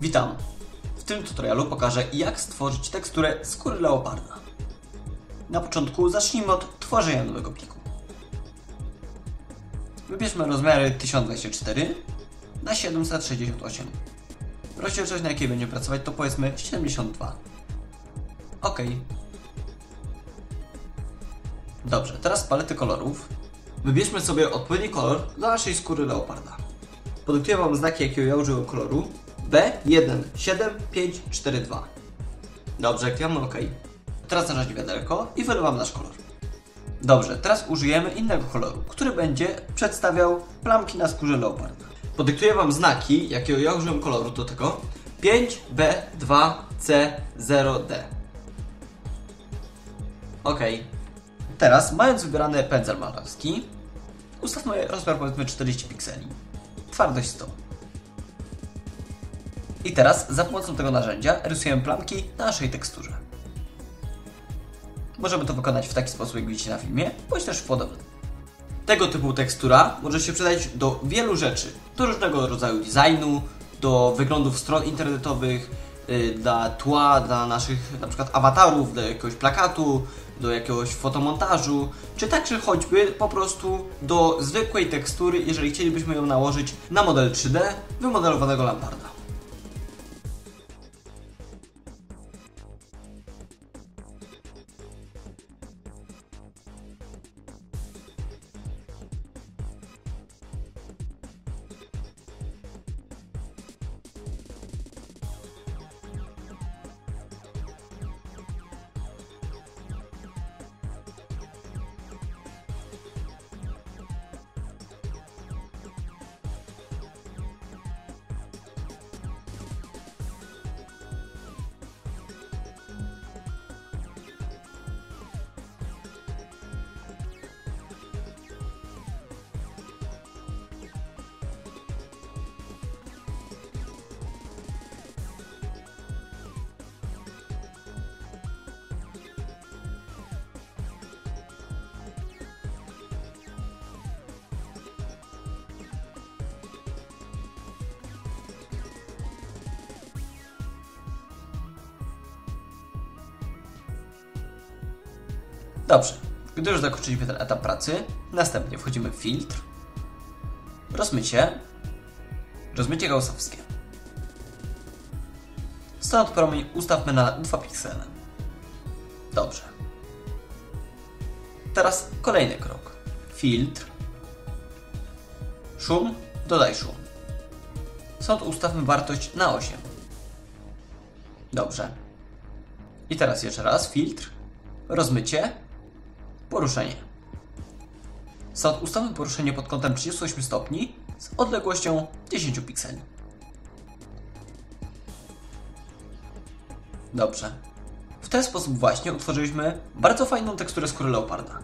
Witam! W tym tutorialu pokażę jak stworzyć teksturę skóry leoparda. Na początku zacznijmy od tworzenia nowego pliku. Wybierzmy rozmiary 1024 na 768. Rozdzielczość na jakiej będziemy pracować to powiedzmy 72. OK. Dobrze, teraz palety kolorów wybierzmy sobie odpowiedni kolor dla naszej skóry leoparda. Podyktuję Wam znaki, jakiego ja użyłem koloru. B17542. Dobrze, klikamy OK. Teraz naraźć wiaderko i wylewam nasz kolor. Dobrze, teraz użyjemy innego koloru, który będzie przedstawiał plamki na skórze leoparda. Podyktuję Wam znaki, jakiego ja użyłem koloru do tego. 5B2C0D. OK. Teraz, mając wybrany pędzel malarski, ustawmy rozmiar powiedzmy 40 pikseli. Twardość 100. I teraz za pomocą tego narzędzia rysujemy plamki na naszej teksturze. Możemy to wykonać w taki sposób, jak widzicie na filmie, bądź też w podobny. Tego typu tekstura może się przydać do wielu rzeczy. Do różnego rodzaju designu, do wyglądów stron internetowych, yy, dla tła, dla naszych na przykład awatarów, do jakiegoś plakatu, do jakiegoś fotomontażu, czy także choćby po prostu do zwykłej tekstury, jeżeli chcielibyśmy ją nałożyć na model 3D wymodelowanego lamparda. Dobrze, gdy już zakończyliśmy ten etap pracy, następnie wchodzimy w filtr, rozmycie, rozmycie gaussowskie. Stąd promień ustawmy na 2 piksele. Dobrze. Teraz kolejny krok. Filtr, szum, dodaj szum. Stąd ustawmy wartość na 8. Dobrze. I teraz jeszcze raz filtr, rozmycie, Poruszenie. Stąd ustawmy poruszenie pod kątem 38 stopni z odległością 10 pikseli. Dobrze. W ten sposób właśnie utworzyliśmy bardzo fajną teksturę skóry leoparda.